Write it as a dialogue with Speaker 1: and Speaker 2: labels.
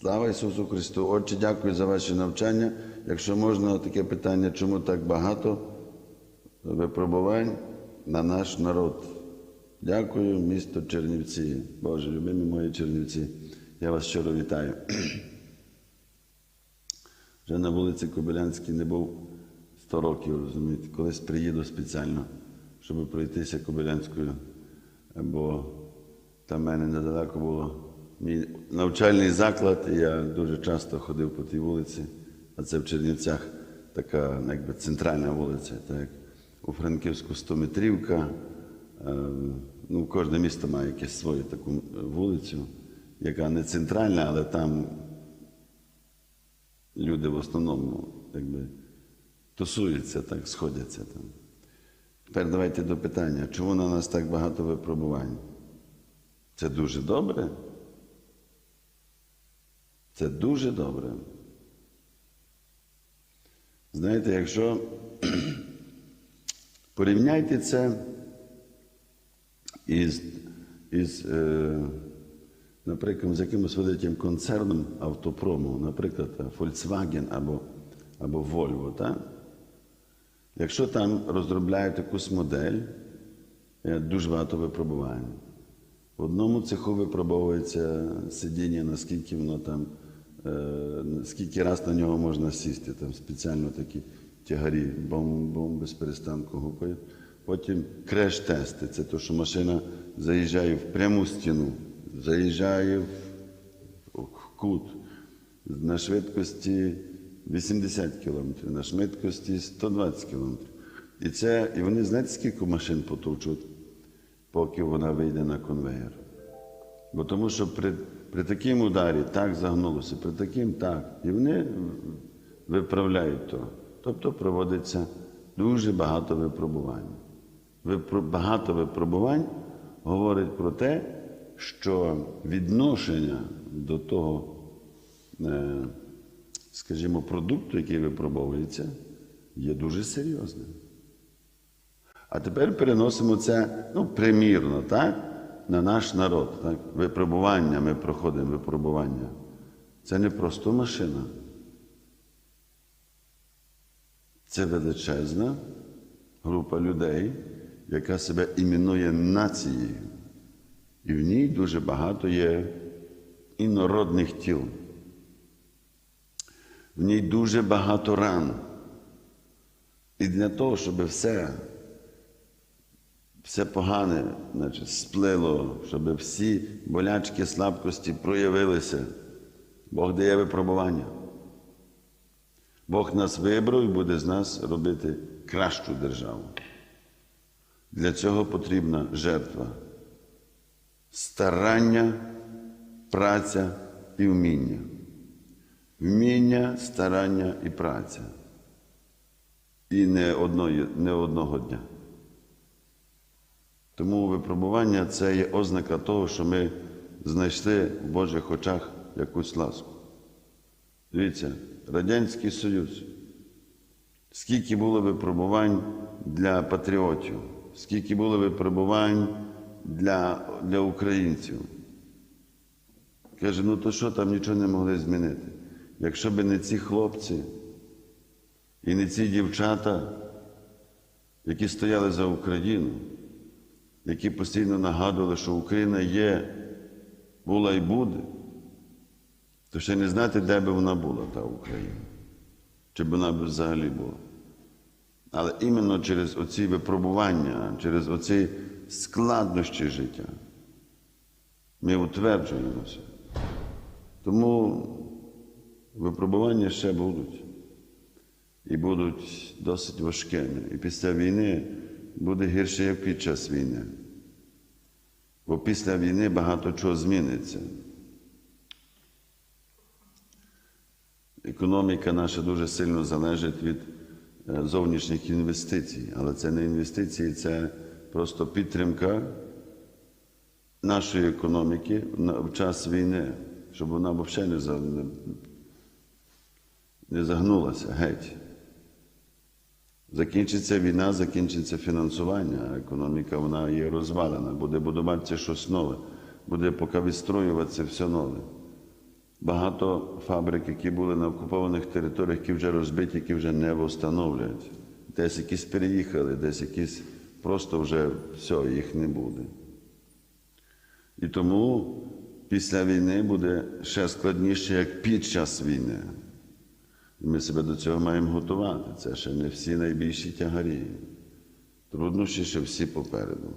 Speaker 1: Слава Ісусу Христу! Отче, дякую за ваше навчання. Якщо можна, таке питання, чому так багато випробувань на наш народ? Дякую, місто Чернівці. Боже, любимі мої Чернівці, я вас щиро вітаю. Вже на вулиці Кобилянській не був 100 років, розумієте. Колись приїду спеціально, щоб пройтися Кобилянською, бо там мене недалеко було мій навчальний заклад, я дуже часто ходив по тій вулиці, а це в Чернівцях така ну, якби центральна вулиця, так у Франківську 100-метрівка. Е, Ну, кожне місто має якусь свою таку вулицю, яка не центральна, але там люди в основному якби, тусуються, так, сходяться там. Тепер давайте до питання, чому на нас так багато випробувань? Це дуже добре. Це дуже добре. Знаєте, якщо порівняйте це із, із е, наприклад, з якимось великим концерном автопрому, наприклад, Volkswagen або, або Volvo, так? Якщо там розробляють якусь модель, е, дуже багато випробувань. В одному цеху випробовується сидіння, наскільки воно там, е, скільки раз на нього можна сісти, там спеціально такі тягарі, бом-бом без перестанку гукають. Потім креш-тести. Це те, що машина заїжджає в пряму стіну, заїжджає в кут на швидкості 80 км, на швидкості 120 км. І, це, і вони знаєте, скільки машин потовчуть, поки вона вийде на конвейер. Бо тому що при, при такому ударі так загнулося, при таким так. І вони виправляють то. Тобто проводиться дуже багато випробувань. Випро- Багато випробувань говорить про те, що відношення до того, е, скажімо, продукту, який випробовується, є дуже серйозним. А тепер переносимо це ну, примірно, так? На наш народ. Так? Випробування, ми проходимо випробування. Це не просто машина. Це величезна група людей, яка себе іменує нацією. І в ній дуже багато є інородних тіл. В ній дуже багато ран. І для того, щоб все, все погане значить, сплило, щоб всі болячки, слабкості проявилися, Бог дає випробування. Бог нас вибрав і буде з нас робити кращу державу. Для цього потрібна жертва, старання, праця і вміння. Вміння, старання і праця. І не, одної, не одного дня. Тому випробування це є ознака того, що ми знайшли в Божих очах якусь ласку. Дивіться, Радянський Союз. Скільки було випробувань для патріотів, скільки було випробувань для, для українців. Каже, ну то що там нічого не могли змінити? Якщо б не ці хлопці і не ці дівчата, які стояли за Україну, які постійно нагадували, що Україна є, була і буде, то ще не знати, де би вона була, та Україна, чи б вона б взагалі була. Але іменно через оці випробування, через оці складнощі життя ми утверджуємося. Тому випробування ще будуть. І будуть досить важкими. І після війни буде гірше, як під час війни. Бо після війни багато чого зміниться. Економіка наша дуже сильно залежить від е, зовнішніх інвестицій, але це не інвестиції, це просто підтримка нашої економіки в час війни, щоб вона взагалі не, за- не, не загнулася геть. Закінчиться війна, закінчиться фінансування, економіка вона є розвалена, буде будуватися щось нове, буде поки відстроюватися все нове. Багато фабрик, які були на окупованих територіях, які вже розбиті, які вже не встановлюють. Десь якісь переїхали, десь якісь просто вже все, їх не буде. І тому після війни буде ще складніше, як під час війни. І ми себе до цього маємо готувати. Це ще не всі найбільші тягарі. Труднощі ще всі попереду.